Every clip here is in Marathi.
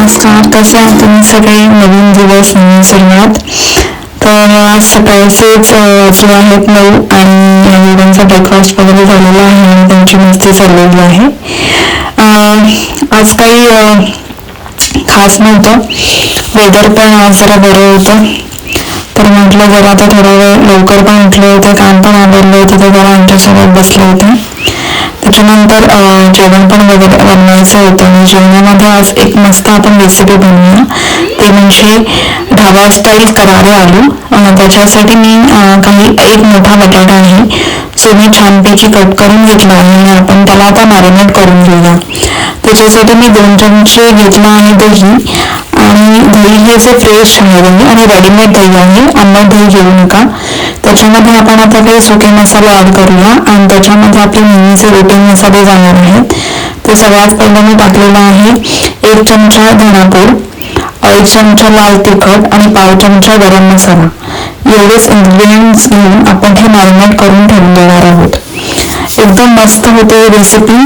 नमस्कार कसे आहात तुम्ही सगळे नवीन दिवस नवीन सुरुवात तर आज सकाळचेच अं, वाजले आहेत नऊ आणि मुलांचा ब्रेकफास्ट वगैरे झालेला आहे आणि त्यांची मस्ती चाललेली आहे. आज काही खास नव्हतं. वेदर पण आज जरा बरं होतं. तर म्हटलं जरा आता थोडा वेळ लवकर पण उठले होते काम पण आवडले होते तर जरा आमच्यासोबत बसले होते. त्याच्यानंतर जेवण पण वगैरे बनवायचं होतं. आणि जेवणामध्ये आज एक मस्त आपण रेसिपी बनवूया. ते म्हणजे ढाबा स्टाईल करारे आलू. त्याच्यासाठी मी काही एक मोठा बटाटा आहे जो मी छानपैकी कट करून घेतला आहे. आणि आपण त्याला आता मॅरिनेट करून घेऊया. त्याच्यासाठी मी दोन चमचे घेतला आहे दही. आणि दही हे जे फ्रेश आहे. आणि रेडीमेड दही आहे. आंबट दही घेऊ नका. त्याच्यामध्ये आपण आता काही सुके मसाले ऍड करूया. आणि त्याच्यामध्ये आपले नेहमीचे रुटीन मसाले जाणार आहेत. ते सगळ्यात पहिलं मी टाकलेलं आहे एक चमचा धनापूर एक चमचा लाल तिखट आणि पाव चमचा गरम मसाला. एवढेच इन्ग्रेडियंट्स घेऊन आपण हे मॅरिनेट करून ठेवून देणार आहोत. एकदम मस्त होते ही रेसिपी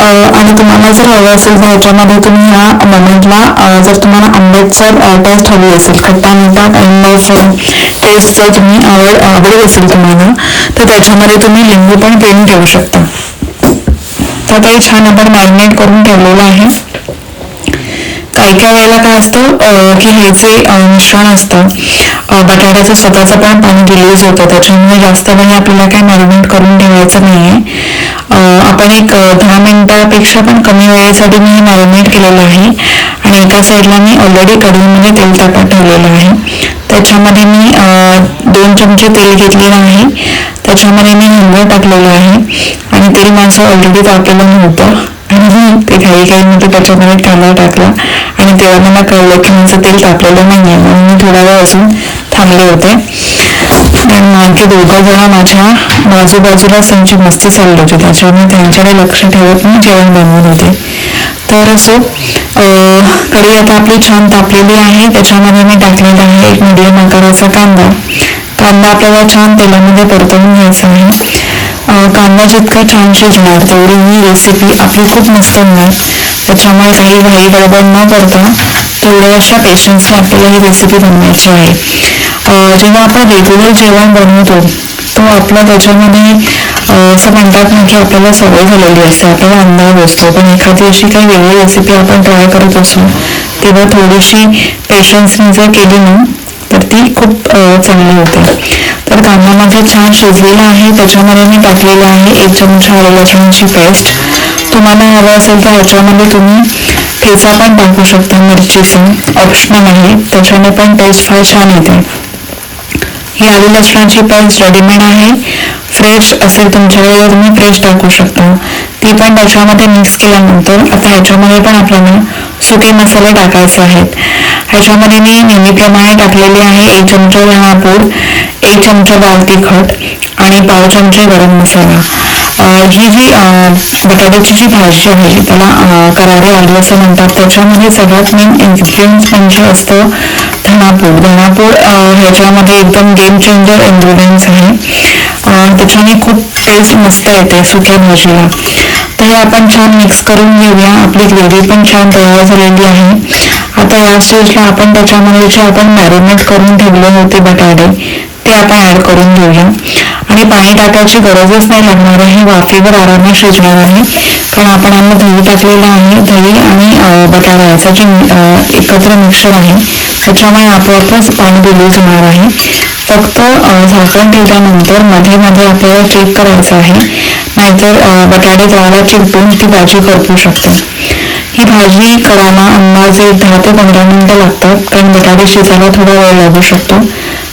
आणि तुम्हाला जर हवं असेल तर ह्याच्यामध्ये तुम्ही ह्या मोमेंटला जर तुम्हाला आंबेडसर टेस्ट हवी असेल खट्टा मिठा काइंड टेस्ट जर तुम्ही आवड आवडत असेल तुम्हाला तर त्याच्यामध्ये तुम्ही लिंबू पण पिळून ठेवू शकता. तर काही छान आपण मॅरिनेट करून ठेवलेलं आहे. काही काही वेळेला काय असतं की हे जे मिश्रण असतं बटाट्याचं स्वतःचं पण पाणी रिलीज होतं त्याच्यामुळे जास्त वेळ आपल्याला काही मॅरिनेट करून ठेवायचं नाहीये. आहे आपण एक दहा मिनिटापेक्षा पण कमी वेळेसाठी मी हे मॅरिनेट केलेलं आहे. आणि एका साईडला मी ऑलरेडी कढईमध्ये तेल टाकून ठेवलेलं आहे. त्याच्यामध्ये मी दोन चमचे तेल घेतलेलं आहे. त्याच्यामध्ये मी हिंग टाकलेलं आहे. आणि तेल माझं ऑलरेडी तापलेलं नव्हतं. आणि ते घाई घाईमध्ये त्याच्यामध्ये कांदा टाकला. आणि तेव्हा मला कळलं की माझं तेल तापलेलं आहे म्हणून मी थोडा वेळ अजून थांबले होते. आणि मागे दोघं जण माझ्या बाजूबाजूला त्यांची मस्ती चालली होती. त्याच्यामुळे त्यांच्याकडे लक्ष ठेवत मी जेवण बनवत होते. तर असो अं, आता आपली छान तापलेली आहे. त्याच्यामध्ये मी टाकलेला आहे एक मीडियम आकाराचा कांदा. कांदा आपल्याला छान तेलामध्ये परतवून घ्यायचा आहे. कांदा जितका छान शिजणार तेवढी ही रेसिपी आपली खूप मस्त होणार. त्याच्यामुळे काही घाई गडबड न करता तेवढ्या अशा पेशन्सने आपल्याला ही रेसिपी बनवायची आहे. जेव्हा आपण रेग्युलर जेवण बनवतो तो आपला त्याच्यामध्ये असं म्हणतात ना की आपल्याला सवय झालेली असते आपल्याला अंदाज असतो. पण एखादी अशी काही वेगळी रेसिपी आपण ट्राय करत असू तेव्हा थोडीशी पेशन्सने जर केली ना तर ती खूप चांगली होते. तर कांदा माझा छान शिजलेला आहे त्याच्यामध्ये मी टाकलेलं आहे एक चमचा आलं लसूणची पेस्ट तुम्हाला हवं असेल तर ह्याच्यामध्ये तुम्ही ठेचा पण टाकू शकता मिरचीचा ऑप्शनल आहे. त्याच्याने पण टेस्ट फार छान येते. ही आलू लसणाची पेस्ट रेडीमेड आहे. फ्रेश असेल तुमच्याकडे तुम्ही फ्रेश टाकू शकता. ती पण त्याच्यामध्ये मिक्स केल्यानंतर आता ह्याच्यामध्ये पण आपल्याला सुके मसाले टाकायचे आहेत. ह्याच्यामध्ये मी नेहमीप्रमाणे टाकलेली आहे एक चमचा धणापूड एक चमचा दाल तिखट आणि पाव चमचे गरम मसाला. ही जी बटाट्याची जी भाजी आहे त्याला करारे आलू असं म्हणतात त्याच्यामध्ये सगळ्यात मेन इन्ग्रेडियंट म्हणजे असतं? धनापूर धनापूर ह्याच्यामध्ये एकदम गेम चेंजर इन्ग्रेडियंट्स आहे. त्याच्याने खूप टेस्ट मस्त येते सुक्या भाजीला. तर हे आपण छान मिक्स करून घेऊया. आपली ग्रेव्ही पण छान तयार झालेली आहे. आता या स्टेजला आपण त्याच्यामध्ये जे आपण मॅरिनेट करून ठेवले होते बटाटे ते आपण ऍड करून घेऊया. आणि पाणी टाकायची गरजच नाही लागणार आहे. वाफेवर आरामात शिजणार आहे. कारण आपण आम्ही दही टाकलेलं आहे. दही आणि बटाटा याचं जे एकत्र मिक्सर आहे त्याच्यामुळे आपोआपच पाणी दिलं जाणार आहे फक्त झाकण ठेवल्यानंतरमध्ये मध्ये आपल्याला चेक करायचं आहे. नाहीतर बटाटे तळाला चिरपून ती भाजी करपू शकते. ही भाजी करायला अंदाजे दहा ते पंधरा मिनिटं लागतात कारण बटाटे शिजायला थोडा वेळ लागू शकतो.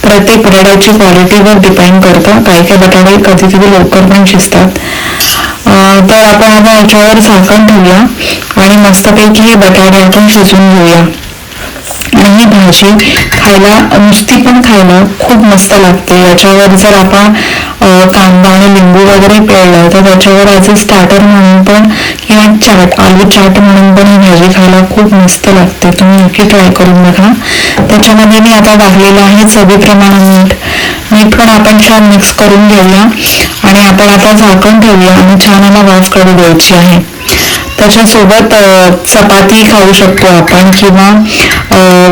प्रत्येक बटाट्याची क्वालिटीवर डिपेंड करतं. काही काही बटाटे कधी कधी लवकर पण शिजतात. तर आपण आता याच्यावर झाकण ठेवूया आणि मस्तपैकी हे बटाटे आपण शिजून घेऊया. ही भाजी खायला नुसती पण खायला खूप मस्त लागते. याच्यावर जर आपण कांदा आणि लिंबू वगैरे पेळलं तर त्याच्यावर ॲज अ स्टार्टर म्हणून पण किंवा चाट आलू चाट म्हणून पण ही भाजी खायला खूप मस्त लागते. तुम्ही नक्की ट्राय करून बघा. त्याच्यामध्ये मी आता टाकलेलं आहे चवीप्रमाणे मीठ. मीठ पण आपण छान मिक्स करून घेऊया. आणि आपण आता झाकण ठेवूया आणि छान याला वाफ काढू द्यायची आहे. त्याच्यासोबत चपाती खाऊ शकतो आपण किंवा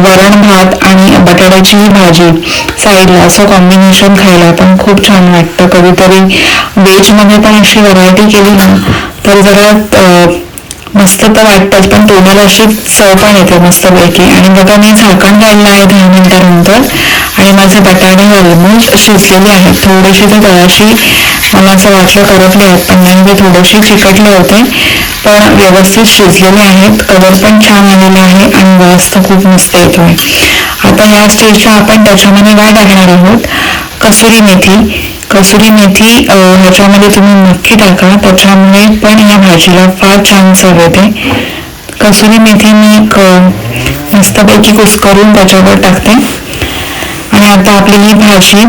वरण भात आणि बटाट्याची भाजी साईडला. असं कॉम्बिनेशन खायला पण खूप छान वाटतं. कधीतरी व्हेजमध्ये पण अशी व्हरायटी केली ना तर जरा मस्त तर वाटतंच पण तोंडाला अशी चव पण येते मस्तपैकी. आणि बघा मी झाकण काढलं आहे दहा मिनिटानंतर. आणि माझे बटाटे ऑलमोस्ट शिजलेले आहेत. थोडेसे ते तळाशी मला असं वाटलं करपले आहेत पण नाही ते थोडेसे चिकटले होते. पण व्यवस्थित शिजलेले आहेत कलर पण छान आलेला आहे आणि वास तर खूप मस्त येतोय. आता या स्टेजच्या आपण त्याच्यामध्ये काय टाकणार आहोत? कसुरी मेथी. कसुरी मेथी ह्याच्यामध्ये तुम्ही नक्की टाका. त्याच्यामुळे पण या भाजीला फार छान चव येते. कसुरी मेथी मी एक मस्तपैकी कुस्करून त्याच्यावर टाकते. आणि आता आपली ही भाजी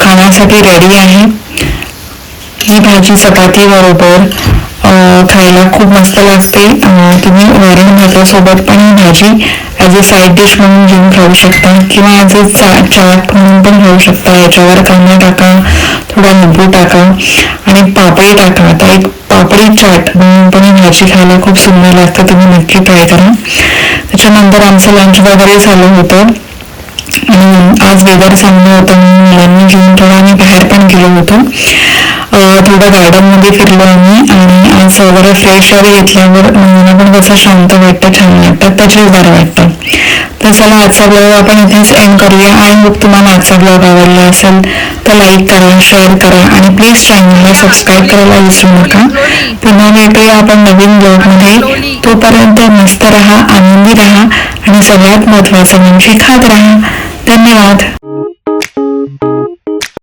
खाण्यासाठी रेडी आहे. ही भाजी चपाती बरोबर खायला खूप मस्त लागते. तुम्ही वरण भातासोबत पण ही भाजी ॲज अ साईड डिश म्हणून घेऊन खाऊ शकता किंवा ॲज अ चाट म्हणून पण खाऊ शकता. याच्यावर कांदा टाका थोडा लिंबू टाका आणि पापडी टाका. आता एक पापडी चाट म्हणून पण ही भाजी खायला खूप सुंदर लागते. तुम्ही नक्की ट्राय करा. त्याच्यानंतर आमचं लंच वगैरे झालं होतं. आणि आज वेदर चांगलं होतं म्हणून मुलांनी घेऊन थोडं आम्ही बाहेर पण गेलो होतो. थोडं गार्डनमध्ये फिरलो आम्ही आणि आज जरा फ्रेश एअर घेतल्यावर मला पण कसं शांत वाटतं छान वाटतं त्याच्याच बरं वाटतं तर चला आजचा ब्लॉग आपण इथेच एंड करूया आय होप तुम्हाला आजचा ब्लॉग आवडला असेल तर लाईक करा शेअर करा आणि प्लीज चॅनलला सबस्क्राईब करायला विसरू नका पुन्हा भेटूया आपण नवीन ब्लॉगमध्ये तोपर्यंत मस्त राहा आनंदी राहा आणि सगळ्यात महत्त्वाचं म्हणजे खात राहा धन्यवाद